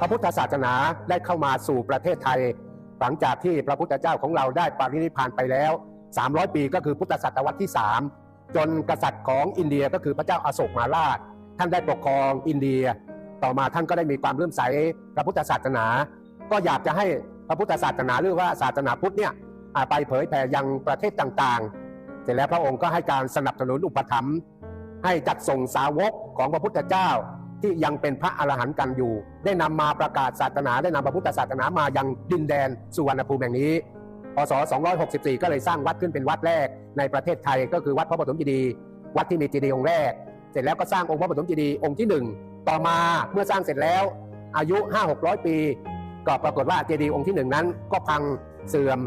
พระพุทธศาสนาได้เข้ามาสู่ประเทศไทย หลังจากที่พระพุทธเจ้าของเราได้ปรินิพานไปแล้ว 300 ปีก็คือพุทธศตวรรษที่ 3 จนกษัตริย์ของอินเดียก็คือพระเจ้าอาโศกมาราช ท่านได้ปกครองอินเดีย ต่อมาท่านก็ได้มีความเลื่อมใสพระพุทธศาสนา ก็อยากจะให้พระพุทธศาสนาหรือว่าศาสนาพุทธเนี่ยไปเผยแผ่ยังประเทศต่างๆ เสร็จแล้วพระองค์ก็ให้การสนับสนุนอุปถัมภ์ให้จัดส่งสาวกของพระพุทธเจ้า ที่ยังเป็นพระอรหันต์กันอยู่ ได้นำมาประกาศศาสนา ได้นำพระพุทธศาสนามายังดินแดนสุวรรณภูมิแห่งนี้พศ 264 ก็เลยสร้างวัดขึ้นเป็นวัดแรกในประเทศไทยก็คือวัดพระปฐมเจดีย์วัดที่มีเจดีย์องค์แรก เสร็จแล้วก็สร้างองค์พระปฐมเจดีย์องค์ที่หนึ่งต่อมาเมื่อสร้างเสร็จแล้วอายุ 5-600 ปี ก็ปรากฏว่าเจดีย์องค์ที่หนึ่งนั้น ก็พังเสื่อม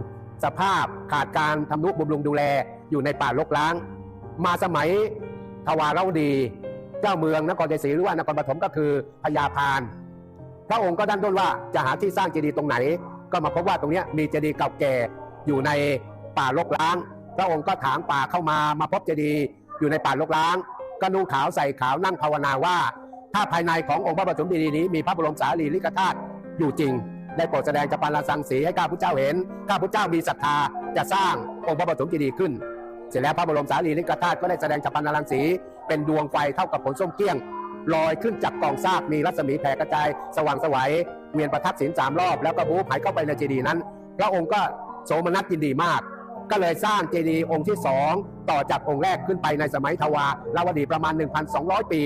สภาพขาดการทำนุบำรุงดูแลอยู่ในป่ารกร้าง มาสมัยทวารวดี เจ้าเมืองนครชัยศรีหรือว่านครปฐมก็คือพญาพาน พระองค์ก็ดันด้นว่าจะหาที่สร้างเจดีย์ตรงไหน ก็มาพบว่าตรงนี้มีเจดีย์เก่าแก่อยู่ในป่ารกร้าง พระองค์ก็ถางป่าเข้ามามาพบเจดีย์อยู่ในป่ารกร้าง ก็นุ่งขาวใส่ขาวนั่งภาวนาว่า ถ้าภายในขององค์พระปฐมเจดีย์นี้มีพระบรมสารีริกธาตุอยู่จริงได้โปรดแสดงจัปาลาสังสีให้ข้าพุทธเจ้าเห็น ข้าพุทธเจ้ามีศรัทธาจะสร้างองค์พระปฐมเจดีย์ขึ้น เสร็จแล้วพระบรมสารีริกธาตุก็ได้แสดงจัปาลาสังสี เป็นดวงไฟเท่ากับผลส้มเกลี้ยงลอยขึ้นจากกองซากมีรัศมีแผ่กระจาย สว่างสวัยเวียนประทัดศีลสามรอบ แล้วก็บูหายเข้าไปในเจดีย์นั้น พระองค์ก็โสมนัสยินดีมาก ก็เลยสร้างเจดีย์องค์ที่สองต่อจากองค์แรกขึ้นไปในสมัยทวาราวดีประมาณ 1,200 ปี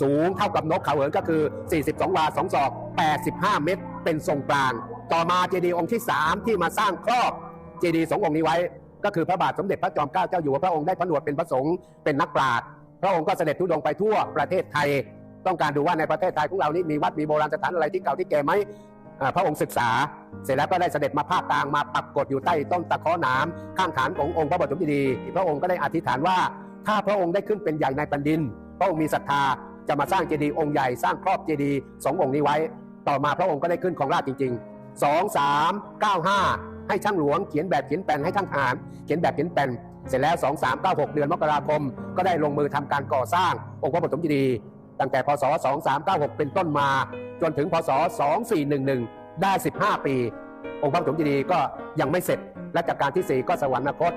สูงเท่ากับนกเขาเหินก็คือ 42 วา 2 ศอก 85 เมตร เป็นทรงกลาง ต่อมาเจดีย์องค์ที่ 3 ที่มาสร้างครอบเจดีย์สององค์นี้ไว้ ก็คือพระบาทสมเด็จพระจอมเกล้าเจ้าอยู่หัวพระองค์ได้ผนวดเป็นพระสงฆ์เป็นนักปราชญ์ พระองค์ก็เสด็จทุดงไปทั่วประเทศไทย ต้องการดูว่าในประเทศไทยของเรานี่มีวัดมีโบราณสถานอะไรที่เก่าที่แก่ไหมพระองค์ศึกษา เสร็จแล้วก็ได้เสด็จมาภาคกลางมาปักกฎอยู่ใต้ต้นตะเคอหนามข้างฐานขององค์พระบรมดี พระองค์ก็ได้อธิษฐานว่า ถ้าพระองค์ได้ขึ้นเป็นใหญ่ในแผ่นดิน พระองค์มีศรัทธาจะมาสร้างเจดีย์องค์ใหญ่สร้างครอบเจดีย์สององค์นี้ไว้ ต่อมาพระองค์ก็ได้ขึ้นของราชจริง ๆ 2 3 9 5 ให้ช่างหลวงเขียนแบบเขียนแปลนให้ช่างทหารเขียนแบบเขียนแปลน เสร็จแล้ว 2 3 9 6 เดือนมกราคม ก็ได้ลงมือทำการก่อสร้างองค์พระปฐมเจดีย์ตั้งแต่พศ 2396 เป็นต้นมา จนถึงพศ 2411 ได้ 15 ปี องค์พระปฐมเจดีย์ก็ยังไม่เสร็จรัชกาลที่ 4 ก็สวรรคต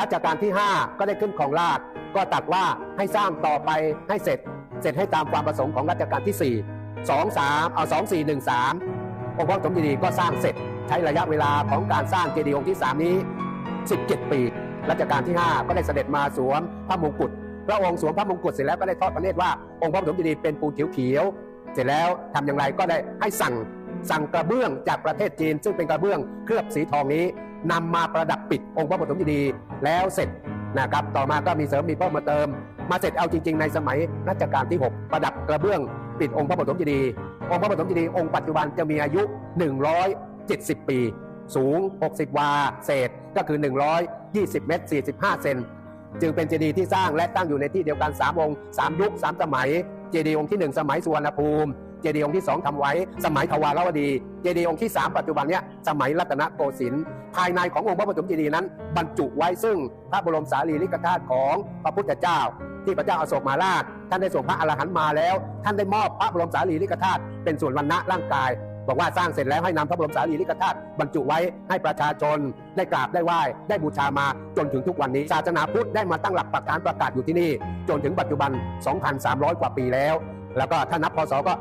รัชกาลที่ 5 ก็ได้ขึ้นของราชก็ตัดว่าให้สร้างต่อไปให้เสร็จ เสร็จให้ตามความประสงค์ของรัชกาลที่ 4 2 3 เอา2413 องค์พระปฐมเจดีย์ก็สร้างเสร็จ ใช้ระยะเวลาของการสร้างเจดีย์องค์ที่ 3 นี้ 17 ปี รัชกาลที่ 5 ก็ได้เสด็จมาสวมพระมงกุฎพระองค์สวมพระมงกุฎเสร็จแล้วก็ได้ทอดพระเนตรว่าองค์พระปฐมเจดีย์เป็นปูนเขียวๆเสร็จแล้วทำอย่างไรก็ได้ให้สั่งสั่งกระเบื้องจากประเทศจีน ซึ่งเป็นกระเบื้องเคลือบสีทองนี้นำมาประดับปิดองค์พระปฐมเจดีย์แล้วเสร็จนะครับต่อมาก็มีเสริมมีเพิ่มมาเติม มาเสร็จเอาจริง ๆ ในสมัยรัชกาลที่ 6 ประดับกระเบื้องปิดองค์พระปฐมเจดีย์องค์พระปฐมเจดีย์องค์ปัจจุบันจะมีอายุ 170 ปี สูง 60 วาเศษก็คือ 120 เมตร 45 เซนจึงเป็นเจดีย์ที่สร้างและตั้งอยู่ในที่เดียวกัน 3 องค์ 3 ยุค 3 สมัย เจดีย์องค์ที่ 1 สมัยสุวรรณภูมิ เจดีย์องค์ที่ 2ทำไว้ สมัยทวารวดี เจดีย์องค์ที่ 3 ปัจจุบันเนี้ยสมัยรัตนโกสินทร์ภายในขององค์พระปฐมเจดีย์นั้น บรรจุไว้ซึ่งพระบรมสารีริกธาตุของพระพุทธเจ้า ที่พระเจ้าอาโศกมาราชท่านได้ส่งพระอรหันต์มาแล้ว ท่านได้มอบพระบรมสารีริกธาตุเป็นส่วนวันณะร่างกาย บอกว่าสร้างเสร็จแล้วให้นำพระบรมสารีริกธาตุบรรจุไว้ให้ประชาชน ได้กราบได้ไหว้ได้บูชามาจนถึงทุกวันนี้ ศาสนาพุทธได้มาตั้งหลักปักฐานประกาศอยู่ที่นี่ จนถึงปัจจุบัน 2,300 กว่าปีแล้ว แล้วก็ถ้านับพศก็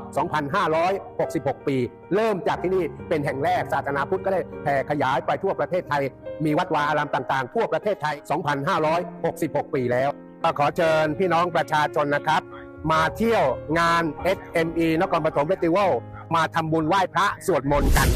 2,566 ปี เริ่มจากที่นี่เป็นแห่งแรกศาสนาพุทธก็ได้แผ่ขยายไปทั่วประเทศไทย มีวัดวาอารามต่างๆ ทั่วประเทศไทย 2,566 ปีแล้วก็ขอเชิญพี่น้องประชาชนนะครับ มาเที่ยวงาน SME นครปฐมเฟสติวัล มาทำบุญไหว้พระสวดมนต์กัน